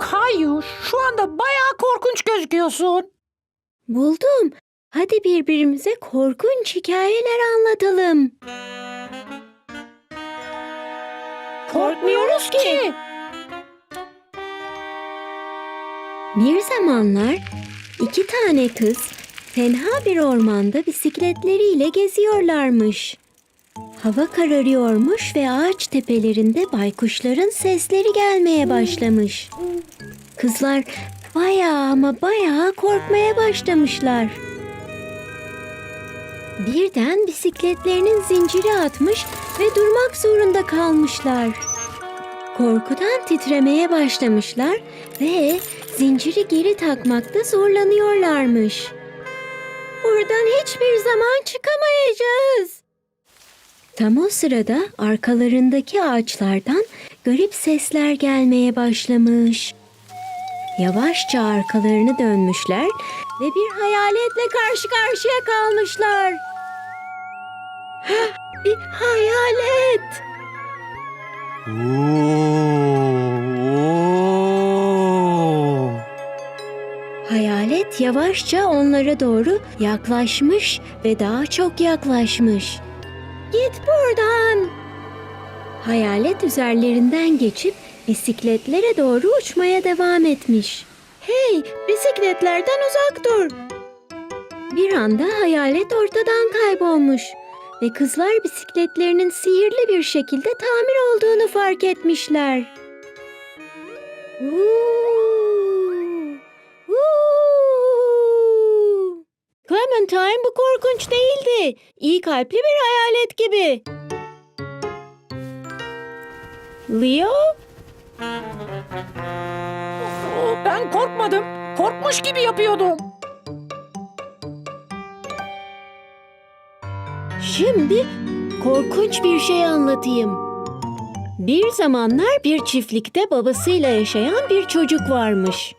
Kayu şu anda bayağı korkunç gözüküyorsun. Buldum. Hadi birbirimize korkunç hikayeler anlatalım. Korkmuyoruz ki. Bir zamanlar iki tane kız tenha bir ormanda bisikletleriyle geziyorlarmış. Hava kararıyormuş ve ağaç tepelerinde baykuşların sesleri gelmeye başlamış. Kızlar bayağı ama bayağı korkmaya başlamışlar. Birden bisikletlerinin zinciri atmış ve durmak zorunda kalmışlar. Korkudan titremeye başlamışlar ve zinciri geri takmakta zorlanıyorlarmış. Buradan hiçbir zaman çıkamayacağız. Tam o sırada arkalarındaki ağaçlardan garip sesler gelmeye başlamış. Yavaşça arkalarını dönmüşler ve bir hayaletle karşı karşıya kalmışlar. Bir hayalet. Oo. Hayalet yavaşça onlara doğru yaklaşmış ve daha çok yaklaşmış. Git buradan. Hayalet üzerlerinden geçip bisikletlere doğru uçmaya devam etmiş. Hey, bisikletlerden uzak dur. Bir anda hayalet ortadan kaybolmuş ve kızlar bisikletlerinin sihirli bir şekilde tamir olduğunu fark etmişler. Uuu, Clementine bu korkunç değildi. İyi kalpli bir hayalet gibi. Leo? Oo, Ben korkmadım. Korkmuş gibi yapıyordum. Şimdi korkunç bir şey anlatayım. Bir zamanlar bir çiftlikte babasıyla yaşayan bir çocuk varmış.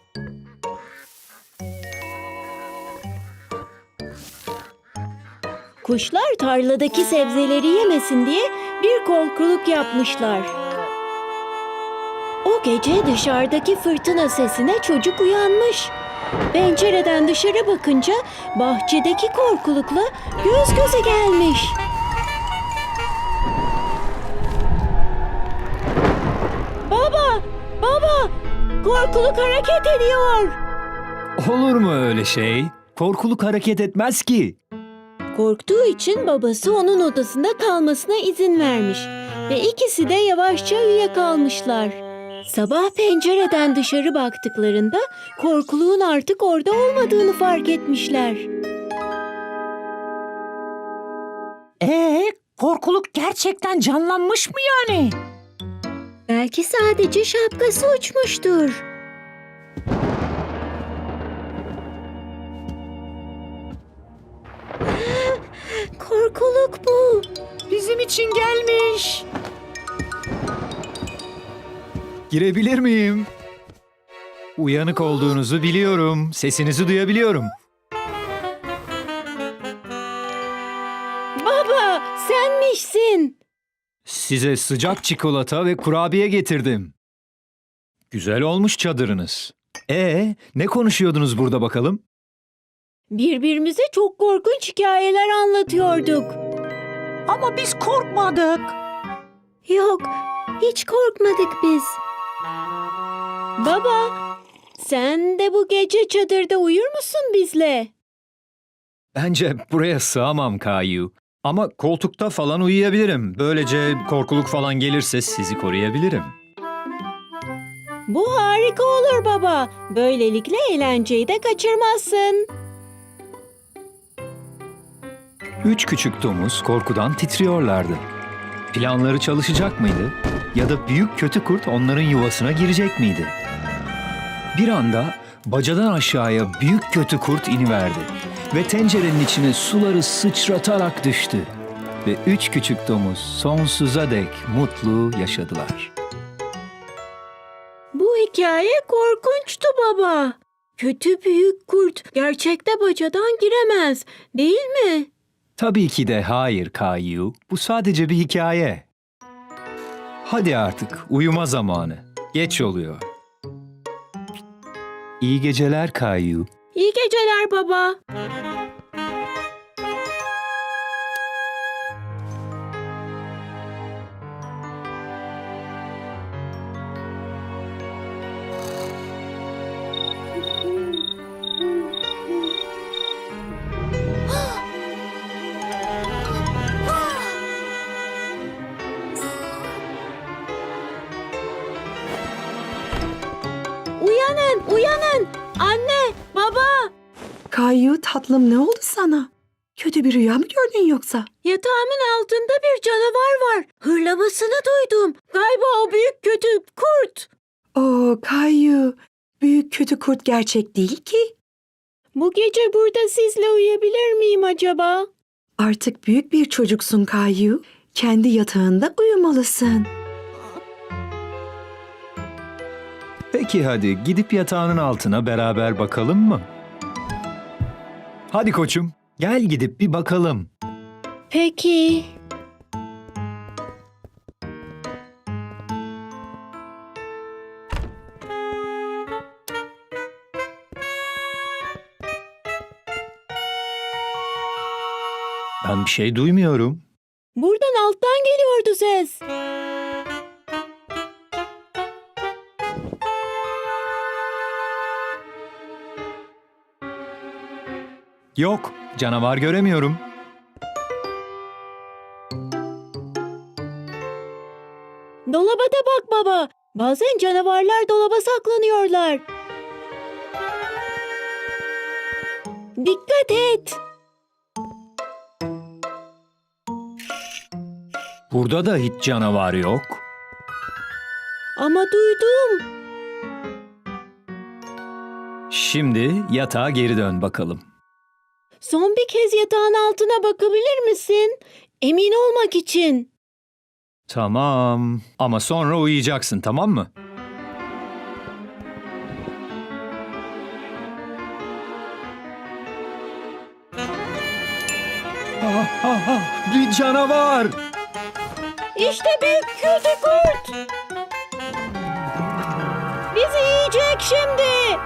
Kuşlar tarladaki sebzeleri yemesin diye bir korkuluk yapmışlar. O gece dışarıdaki fırtına sesine çocuk uyanmış. Pencereden dışarı bakınca bahçedeki korkulukla göz göze gelmiş. Baba! Baba! Korkuluk hareket ediyor. Olur mu öyle şey? Korkuluk hareket etmez ki. Korktuğu için babası onun odasında kalmasına izin vermiş ve ikisi de yavaşça uyuyakalmışlar. Sabah pencereden dışarı baktıklarında korkuluğun artık orada olmadığını fark etmişler. Ee, korkuluk gerçekten canlanmış mı yani? Belki sadece şapkası uçmuştur. Korkuluk bu. Bizim için gelmiş. Girebilir miyim? Uyanık olduğunuzu biliyorum. Sesinizi duyabiliyorum. Baba, senmişsin. Size sıcak çikolata ve kurabiye getirdim. Güzel olmuş çadırınız. Ee, ne konuşuyordunuz burada bakalım? Birbirimize çok korkunç hikayeler anlatıyorduk. Ama biz korkmadık. Yok, hiç korkmadık biz. Baba, sen de bu gece çadırda uyur musun bizle? Bence buraya sığamam Kayu. Ama koltukta falan uyuyabilirim. Böylece korkuluk falan gelirse sizi koruyabilirim. Bu harika olur baba. Böylelikle eğlenceyi de kaçırmazsın. Üç küçük domuz korkudan titriyorlardı. Planları çalışacak mıydı? Ya da büyük kötü kurt onların yuvasına girecek miydi? Bir anda bacadan aşağıya büyük kötü kurt iniverdi ve tencerenin içine suları sıçratarak düştü. Ve üç küçük domuz sonsuza dek mutlu yaşadılar. Bu hikaye korkunçtu baba. Kötü büyük kurt gerçekte bacadan giremez, değil mi? Tabii ki de hayır Kayu. Bu sadece bir hikaye. Hadi artık uyuma zamanı. Geç oluyor. İyi geceler Kayu. İyi geceler baba. Uyanın, uyanın. Anne, baba. Kayu tatlım ne oldu sana? Kötü bir rüya mı gördün yoksa? Yatağımın altında bir canavar var. Hırlamasını duydum. Galiba o büyük kötü kurt. Oo Kayu, büyük kötü kurt gerçek değil ki. Bu gece burada sizle uyuyabilir miyim acaba? Artık büyük bir çocuksun Kayu. Kendi yatağında uyumalısın. Peki hadi gidip yatağının altına beraber bakalım mı? Hadi koçum, gel gidip bir bakalım. Peki. Ben bir şey duymuyorum. Buradan alttan geliyordu ses. Yok, canavar göremiyorum. Dolaba da bak baba. Bazen canavarlar dolaba saklanıyorlar. Dikkat et. Burada da hiç canavar yok. Ama duydum. Şimdi yatağa geri dön bakalım. Son bir kez yatağın altına bakabilir misin? Emin olmak için. Tamam. Ama sonra uyuyacaksın, tamam mı? Ah, ah, ah, bir canavar! İşte büyük kötü kurt. Bizi yiyecek şimdi.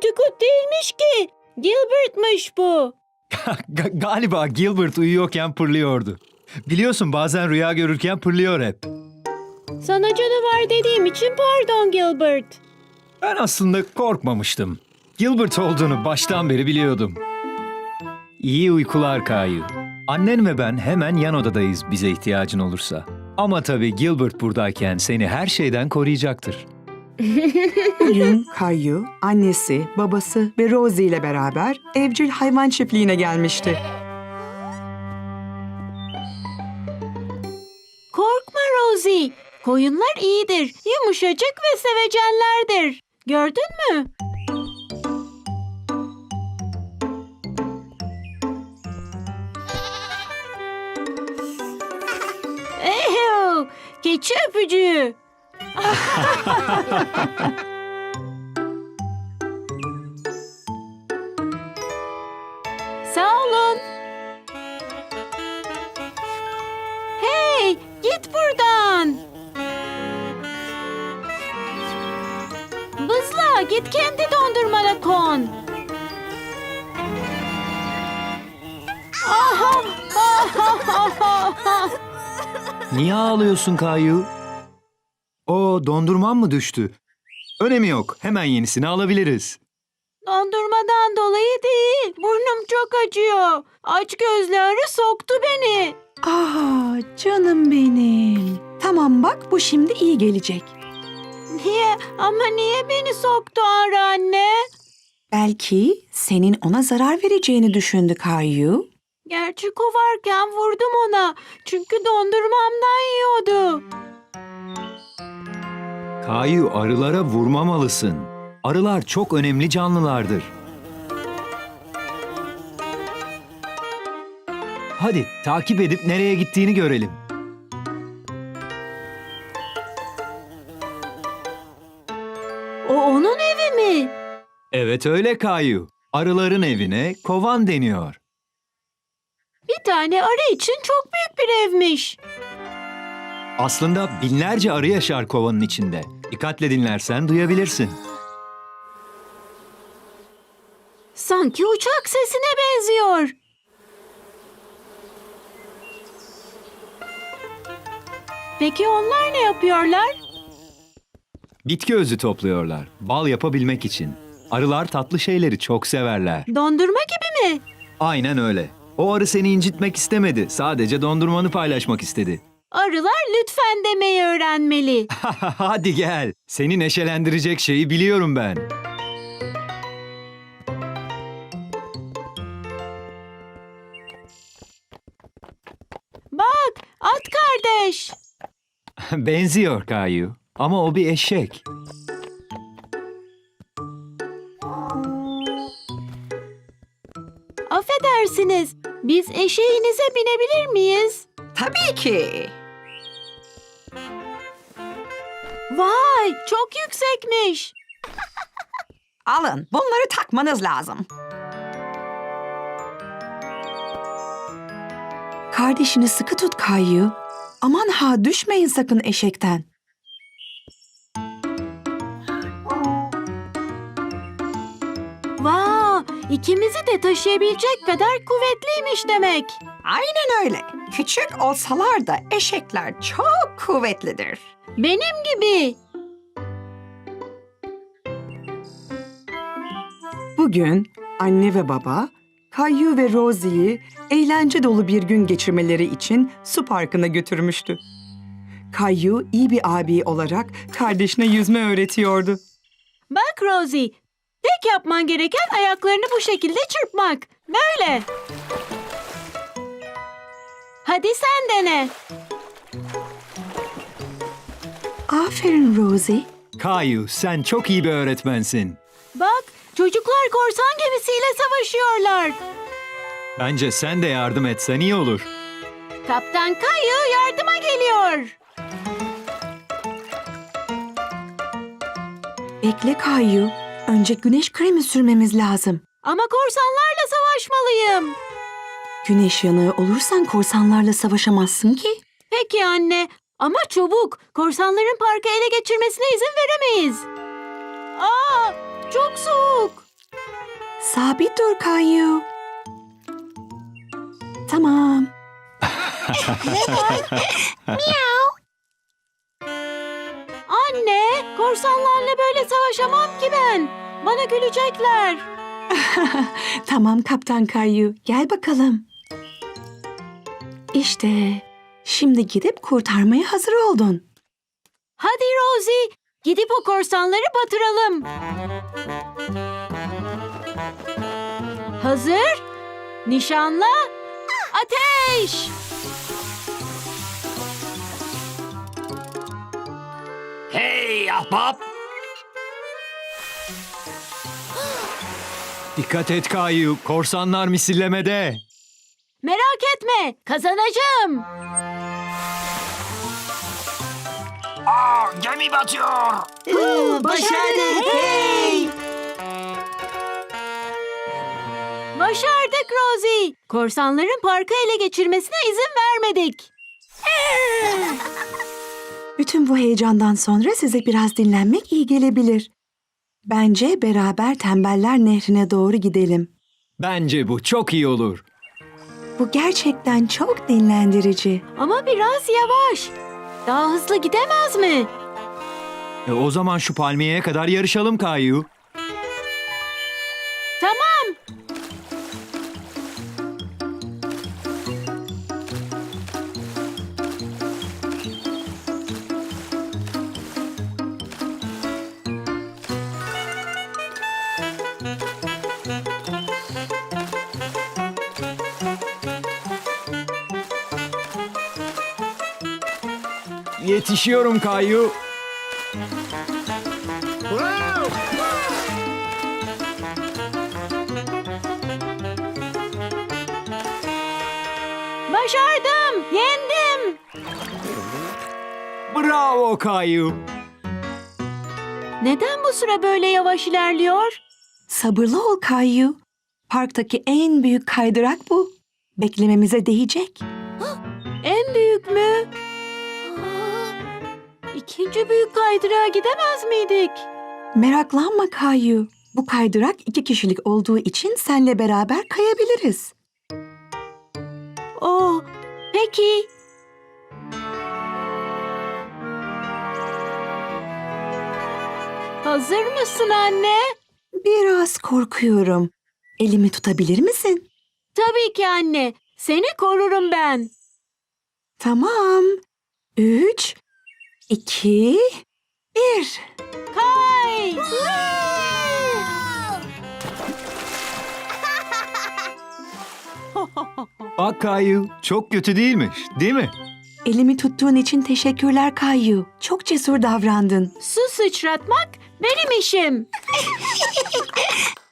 Kötü kurt değilmiş ki. Gilbert'mış bu. Ga- galiba Gilbert uyuyorken pırlıyordu. Biliyorsun bazen rüya görürken pırlıyor hep. Sana canavar dediğim için pardon Gilbert. Ben aslında korkmamıştım. Gilbert olduğunu baştan beri biliyordum. İyi uykular Kayu. Annen ve ben hemen yan odadayız bize ihtiyacın olursa. Ama tabii Gilbert buradayken seni her şeyden koruyacaktır. Bugün Kayu, annesi, babası ve Rosie ile beraber evcil hayvan çiftliğine gelmişti. Korkma Rosie. Koyunlar iyidir. Yumuşacık ve sevecenlerdir. Gördün mü? Ehew, keçi öpücüğü. Sağ olun. Hey, git buradan. Bızla, git kendi dondurmana kon. Aha, Niye ağlıyorsun Kayu? O dondurman mı düştü? Önemi yok. Hemen yenisini alabiliriz. Dondurmadan dolayı değil. Burnum çok acıyor. Aç gözlü arı soktu beni. Aa canım benim. Tamam bak bu şimdi iyi gelecek. Niye? Ama niye beni soktu arı anne? Belki senin ona zarar vereceğini düşündü Kayu. Gerçi kovarken vurdum ona. Çünkü dondurmamdan yiyordu. Kayu arılara vurmamalısın. Arılar çok önemli canlılardır. Hadi takip edip nereye gittiğini görelim. O onun evi mi? Evet öyle Kayu. Arıların evine kovan deniyor. Bir tane arı için çok büyük bir evmiş. Aslında binlerce arı yaşar kovanın içinde. Dikkatle dinlersen duyabilirsin. Sanki uçak sesine benziyor. Peki onlar ne yapıyorlar? Bitki özü topluyorlar. Bal yapabilmek için. Arılar tatlı şeyleri çok severler. Dondurma gibi mi? Aynen öyle. O arı seni incitmek istemedi. Sadece dondurmanı paylaşmak istedi. Arılar lütfen demeyi öğrenmeli. Hadi gel. Seni neşelendirecek şeyi biliyorum ben. Bak, at kardeş. Benziyor Kayu. Ama o bir eşek. Affedersiniz. Biz eşeğinize binebilir miyiz? Tabii ki. Vay, çok yüksekmiş. Alın, bunları takmanız lazım. Kardeşini sıkı tut Kayu. Aman ha düşmeyin sakın eşekten. Vay, ikimizi de taşıyabilecek kadar kuvvetliymiş demek. Aynen öyle. Küçük olsalar da eşekler çok kuvvetlidir. Benim gibi. Bugün anne ve baba Kayu ve Rosie'yi eğlence dolu bir gün geçirmeleri için su parkına götürmüştü. Kayu iyi bir abi olarak kardeşine yüzme öğretiyordu. Bak Rosie, tek yapman gereken ayaklarını bu şekilde çırpmak. Böyle. Hadi sen dene. Aferin Rosie. Kayu sen çok iyi bir öğretmensin. Bak, çocuklar korsan gemisiyle savaşıyorlar. Bence sen de yardım etsen iyi olur. Kaptan Kayu yardıma geliyor. Bekle Kayu. Önce güneş kremi sürmemiz lazım. Ama korsanlarla savaşmalıyım. Güneş yanığı olursan korsanlarla savaşamazsın ki. Peki anne, ama çabuk. Korsanların parkı ele geçirmesine izin veremeyiz. Aa, çok soğuk. Sabit dur Kayu. Tamam. Anne, korsanlarla böyle savaşamam ki ben. Bana gülecekler. Tamam Kaptan Kayu. Gel bakalım. İşte şimdi gidip kurtarmaya hazır oldun. Hadi Rosie, gidip o korsanları batıralım. Hazır? Nişanla? Ateş! Hey ahbap! Dikkat et Kayu, korsanlar misillemede. Merak etme, kazanacağım. Gemi batıyor. Başardık. Hey! Başardık Rosie. Korsanların parkı ele geçirmesine izin vermedik. Bütün bu heyecandan sonra size biraz dinlenmek iyi gelebilir. Bence beraber Tembeller Nehri'ne doğru gidelim. Bence bu çok iyi olur. Bu gerçekten çok dinlendirici. Ama biraz yavaş. Daha hızlı gidemez mi? E, o zaman şu palmiyeye kadar yarışalım Kayu. Tamam. Yetişiyorum Kayu. Başardım. Yendim. Bravo Kayu. Neden bu sıra böyle yavaş ilerliyor? Sabırlı ol Kayu. Parktaki en büyük kaydırak bu. Beklememize değecek. En büyük mü? ikinci büyük kaydırağa gidemez miydik? Meraklanma Kayu. Bu kaydırak iki kişilik olduğu için senle beraber kayabiliriz. Oh, peki. Hazır mısın anne? Biraz korkuyorum. Elimi tutabilir misin? Tabii ki anne. Seni korurum ben. Tamam. Üç, iki, bir. Kay! Bak Kayu, çok kötü değilmiş, değil mi? Elimi tuttuğun için teşekkürler Kayu. Çok cesur davrandın. Su sıçratmak benim işim.